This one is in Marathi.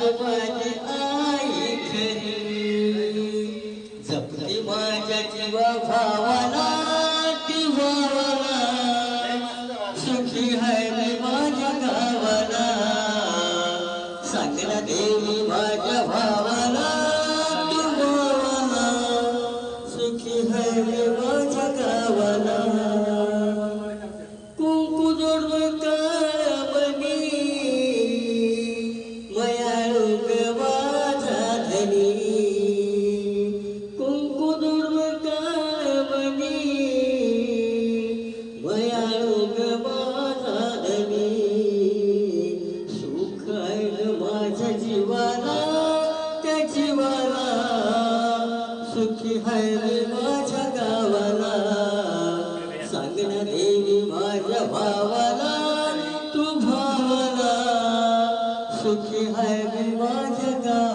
माझी आई खरी जपते माझ्या जीवा भावाला भावाला सुखी हाय मी माझ्या गावाला सांगला देवी माझ्या भावाला जीवाला सुखी है रे माझ्या गावाला. सांगण्या देवी माझ्या भावाला तू भावाला. सुखी है रे माझ्या गावाला.